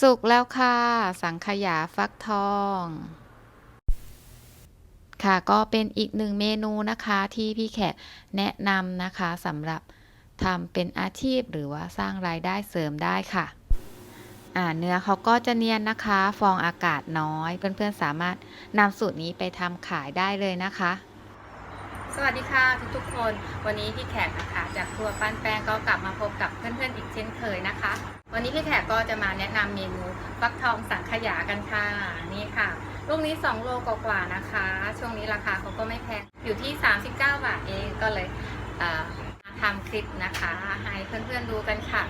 สุกแล้วค่ะ สังขยาฟักทอง ค่ะก็เป็นอีกหนึ่งเมนูนะคะที่พี่แขกแนะนำนะคะสำหรับทำเป็นอาชีพหรือว่าสร้างรายได้เสริมได้ค่ะ่าเนื้อเขาก็จะเนียนนะคะ ฟองอากาศน้อย เพื่อนๆสามารถนำสูตรนี้ไปทำขายได้เลยนะคะ สวัสดีค่ะทุกๆคน วันนี้พี่แขกนะคะ จากครัวปั้นแป้งก็กลับมาพบกับเพื่อนๆอีกเช่นเคยนะคะ วันนี้พี่แขกก็จะมาแนะนำเมนูฟักทองสังขยากันค่ะนี่ค่ะลูกนี้ 2 โลกว่าๆนะคะ ช่วงนี้ราคาเขาก็ไม่แพงอยู่ที่ 39 บาทเองก็เลยมาทำคลิปนะคะ ให้เพื่อนๆดูกันค่ะ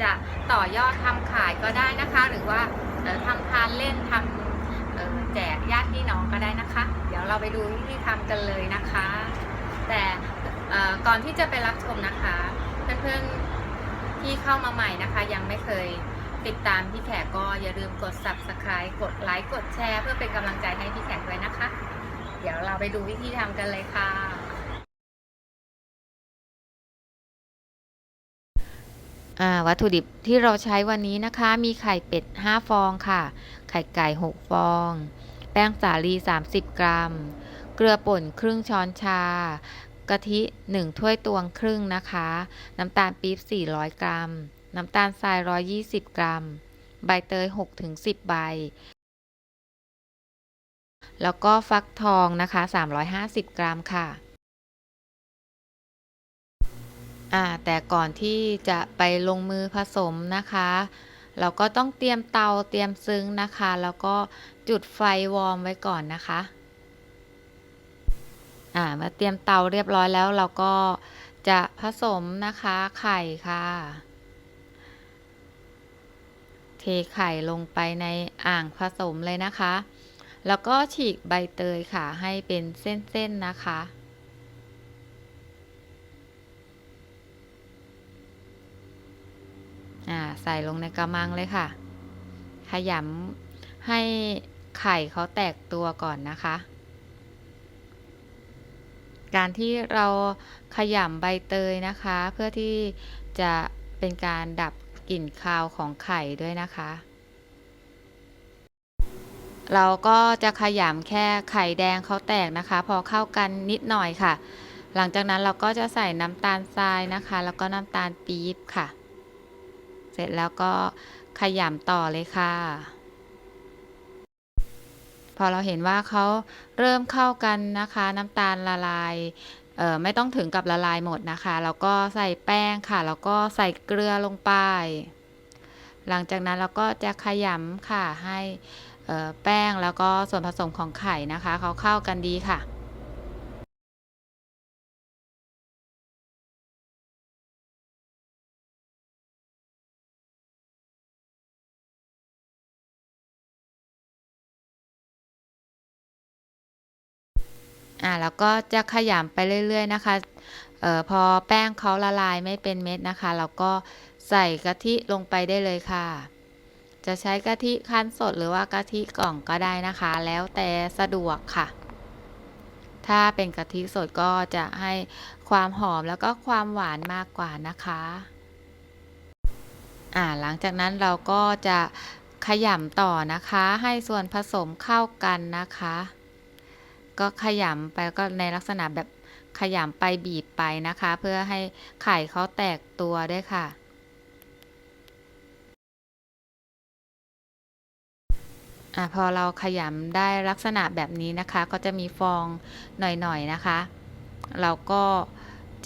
จะต่อยอดทำขายก็ได้นะคะ หรือว่าทำทานเล่นทำแจกญาติพี่น้องก็ได้นะคะ เดี๋ยวเราไปดูวิธีทำกันเลยนะคะ แต่ก่อนที่จะไปรับชมนะคะ เพื่อนๆ ที่เข้ามาใหม่นะคะ ยังไม่เคยติดตามพี่แขกก็อย่าลืมกด subscribe กดไลค์กดแชร์เพื่อเป็นกำลังใจให้พี่แขกด้วยนะคะ เดี๋ยวเราไปดูวิธีทำกันเลยค่ะ วัตถุดิบที่เราใช้วันนี้นะคะ มีไข่เป็ด 5 ฟองค่ะ ไข่ไก่ 6 ฟอง แป้งสาลี 30 กรัม เกลือป่นครึ่งช้อนชา กะทิ 1 ถ้วยตวงครึ่งนะคะ น้ำตาลปี๊บ 400 กรัม น้ำตาลทราย 120 กรัม ใบเตย 6-10 ใบ แล้วก็ฟักทองนะคะ 350 กรัมค่ะแต่ก่อนที่จะไปลงมือผสมนะคะ เราก็ต้องเตรียมเตาเตรียมซึ้งนะคะ แล้วก็จุดไฟวอร์มไว้ก่อนนะคะ อ่ามาเตรียมเตาเรียบร้อยแล้วเราก็จะผสมนะคะไข่ค่ะ เทไข่ลงไปในอ่างผสมเลยนะคะ แล้วก็ฉีกใบเตยค่ะให้เป็นเส้นๆนะคะ ใส่ลงในกระมังเลยค่ะ ขยำให้ไข่เขาแตกตัวก่อนนะคะ การที่เราขยำใบเตยนะคะ เพื่อที่จะเป็นการดับกลิ่นคาวของไข่ด้วยนะคะ เราก็จะขยำแค่ไข่แดงเขาแตกนะคะ พอเข้ากันนิดหน่อยค่ะ หลังจากนั้นเราก็จะใส่น้ำตาลทรายนะคะ แล้วก็น้ำตาลปี๊บค่ะ เสร็จแล้วก็ขยำต่อเลยค่ะ พอเราเห็นว่าเขาเริ่มเข้ากันนะคะ น้ำตาลละลายไม่ต้องถึงกับละลายหมดนะคะ แล้วก็ใส่แป้งค่ะ แล้วก็ใส่เกลือลงไป หลังจากนั้นเราก็จะขยำค่ะให้แป้งแล้วก็ส่วนผสมของไข่นะคะ เขาเข้ากันดีค่ะ อ่าแล้วก็จะขยำไปเรื่อยๆนะคะเอ่อพอแป้งเขาละลายไม่เป็นเม็ดนะคะ เราก็ใส่กะทิลงไปได้เลยค่ะ จะใช้กะทิคั้นสดหรือว่ากะทิกล่องก็ได้นะคะ แล้วแต่สะดวกค่ะ ถ้าเป็นกะทิสดก็จะให้ความหอมแล้วก็ความหวานมากกว่านะคะอ่าหลังจากนั้นเราก็จะขยำต่อนะคะ ให้ส่วนผสมเข้ากันนะคะ ก็ขยำไปก็ในลักษณะแบบขยำไปบีบไปนะคะ เพื่อให้ไข่เขาแตกตัวด้วยค่ะ อะพอเราขยำได้ลักษณะแบบนี้นะคะ ก็จะมีฟองหน่อยๆนะคะ เราก็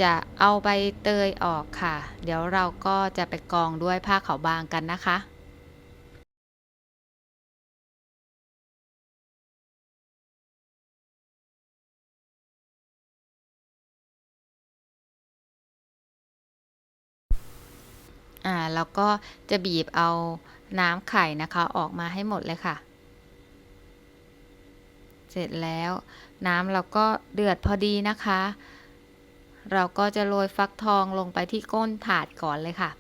จะเอาใบเตยออกค่ะ เดี๋ยวเราก็จะไปกรองด้วยผ้าขาวบางกันนะคะ อ่าแล้วก็จะบีบเอาน้ำไข่นะคะออกมาให้หมดเลยค่ะ เสร็จแล้วน้ำเราก็เดือดพอดีนะคะ เราก็จะโรยฟักทองลงไปที่ก้นถาดก่อนเลยค่ะ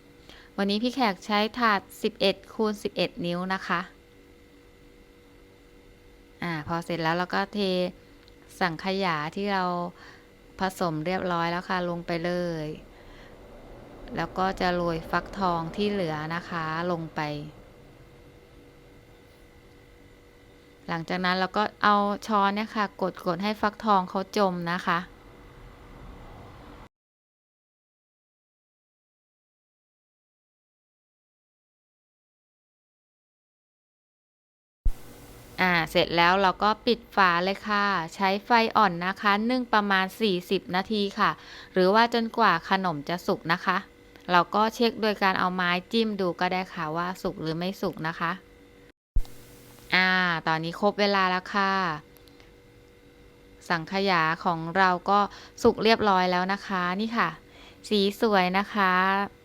วันนี้พี่แขกใช้ถาด 11คูณ11 นิ้วนะคะอ่าพอเสร็จแล้วเราก็เทสังขยาที่เราผสมเรียบร้อยแล้วค่ะลงไปเลย แล้วก็จะโรยฟักทองที่เหลือนะคะลงไป หลังจากนั้นเราก็เอาช้อนเนี่ยค่ะ กดกดให้ฟักทองเขาจมนะคะอ่า เสร็จแล้วเราก็ปิดฝาเลยค่ะ ใช้ไฟอ่อนนะคะ นึ่งประมาณ 40 นาทีค่ะ หรือว่าจนกว่าขนมจะสุกนะคะ เราก็เช็คโดยการเอาไม้จิ้มดูก็ได้ค่ะว่าสุกหรือไม่สุกนะคะ อ่า ตอนนี้ครบเวลาแล้วค่ะ สังขยาของเราก็สุกเรียบร้อยแล้วนะคะ นี่ค่ะ สีสวยนะคะ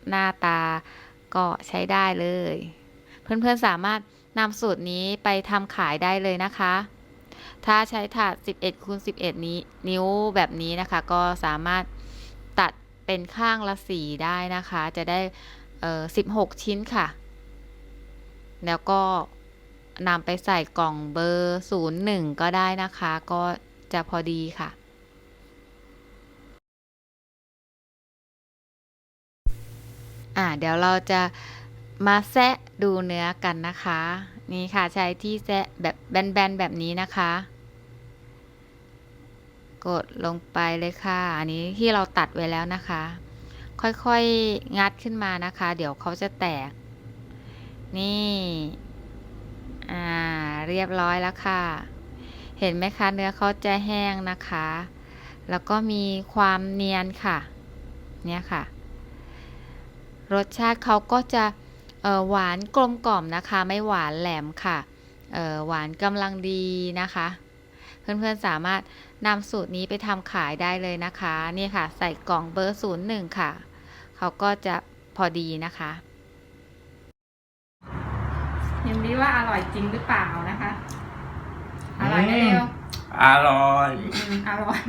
หน้าตาก็ใช้ได้เลย เพื่อนๆสามารถนำสูตรนี้ไปทำขายได้เลยนะคะ ถ้าใช้ถาด 11คูณ11 นี้ นิ้วแบบนี้นะคะ ก็สามารถตัด เป็นข้างละสีได้นะคะ จะได้16ชิ้นค่ะ แล้วก็นำไปใส่กล่องเบอร์01ก็ได้นะคะ ก็จะพอดีค่ะ อ่าเดี๋ยวเราจะมาแซะดูเนื้อกันนะคะ นี่ค่ะใช้ที่แซะแบบแบนๆแบบนี้นะคะ กดลงไปเลยค่ะ อันนี้ที่เราตัดไว้แล้วนะคะ ค่อยๆงัดขึ้นมานะคะ เดี๋ยวเขาจะแตก นี่อ่าเรียบร้อยแล้วค่ะ เห็นไหมคะเนื้อเขาจะแห้งนะคะ แล้วก็มีความเนียนค่ะ เนี่ยค่ะ รสชาติเขาก็จะเอ่อหวานกลมกล่อมนะคะ ไม่หวานแหลมค่ะเอ่อหวานกำลังดีนะคะ เพื่อนๆสามารถนำสูตรนี้ไปทำขายได้เลยนะคะ นี่ค่ะ ใส่กล่องเบอร์ศูนย์หนึ่งค่ะ เขาก็จะพอดีนะคะเห็นดีว่าอร่อยจริงหรือเปล่านะคะ อร่อยไหมเร็วอร่อย อืมอร่อย